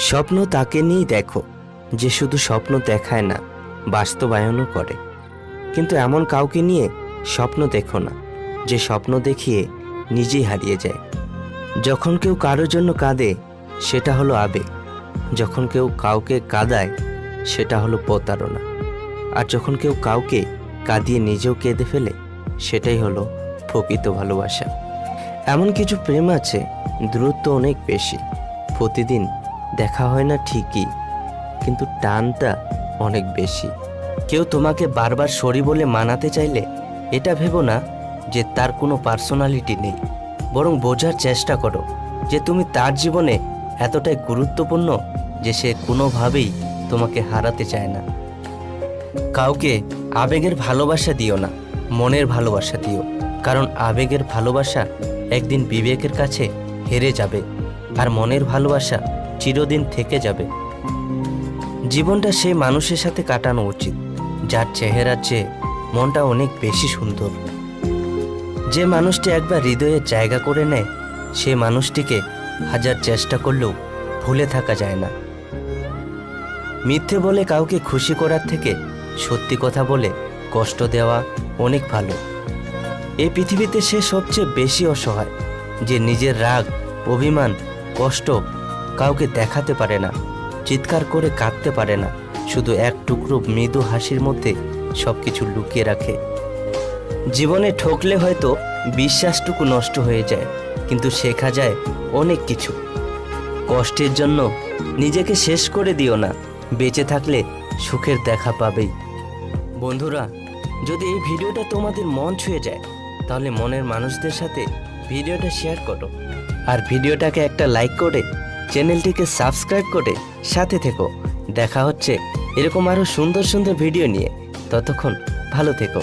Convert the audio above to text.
স্বপ্ন তাকে নিয়েই দেখো, যে শুধু স্বপ্ন দেখায় না, বাস্তবায়নও করে। কিন্তু এমন কাউকে নিয়ে স্বপ্ন দেখো না, যে স্বপ্ন দেখিয়ে নিজেই হারিয়ে যায়। যখন কেউ কারোর জন্য কাঁদে, সেটা হলো আবেগ। যখন কেউ কাউকে কাঁদায়, সেটা হলো প্রতারণা। আর যখন কেউ কাউকে কাঁদিয়ে নিজেও কেঁদে ফেলে, সেটাই হলো প্রকৃত ভালোবাসা। এমন কিছু প্রেম আছে, দূরত্ব অনেক বেশি। প্রতিদিন দেখা হয় না ঠিকই, কিন্তু টানটা অনেক বেশি। কেউ তোমাকে বারবার সরি বলে মানাতে চাইলে এটা ভেবো না যে তার কোনো পার্সোনালিটি নেই। বরং বোঝার চেষ্টা করো যে তুমি তার জীবনে এতটাই গুরুত্বপূর্ণ যে সে কোনোভাবেই তোমাকে হারাতে চায় না। কাউকে আবেগের ভালোবাসা দিও না, মনের ভালোবাসা দিও। কারণ আবেগের ভালোবাসা একদিন বিবেকের কাছে হেরে যাবে, আর মনের ভালোবাসা চিরদিন থেকে যাবে। জীবনটা সেই মানুষের সাথে কাটানো উচিত, যার চেহারার চেয়ে মনটা অনেক বেশি সুন্দর। যে মানুষটি একবার হৃদয়ে জায়গা করে নেয়, সেই মানুষটিকে হাজার চেষ্টা করলেও ভুলে থাকা যায় না। মিথ্যে বলে কাউকে খুশি করার থেকে সত্যি কথা বলে কষ্ট দেওয়া অনেক ভালো। এই পৃথিবীতে সে সবচেয়ে বেশি অসহায়, যে নিজের রাগ, অভিমান, কষ্ট কাউকে দেখাতে পারে না, চিৎকার করে কাঁদতে পারে না, শুধু এক টুকরো মৃদু হাসির মধ্যে সব কিছু লুকিয়ে রাখে। জীবনে ঠকলে হয়তো বিশ্বাসটুকু নষ্ট হয়ে যায়, কিন্তু শেখা যায় অনেক কিছু। কষ্টের জন্য নিজেকে শেষ করে দিও না, বেঁচে থাকলে সুখের দেখা পাবেই। বন্ধুরা, যদি এই ভিডিওটা তোমাদের মন ছুঁয়ে যায়, তাহলে মনের মানুষদের সাথে ভিডিওটা শেয়ার করো। আর ভিডিওটাকে একটা লাইক করে চ্যানেলটিকে সাবস্ক্রাইব করে সাথে থেকো। দেখা হচ্ছে এরকম আরও সুন্দর সুন্দর ভিডিও নিয়ে। ততক্ষণ ভালো থেকো।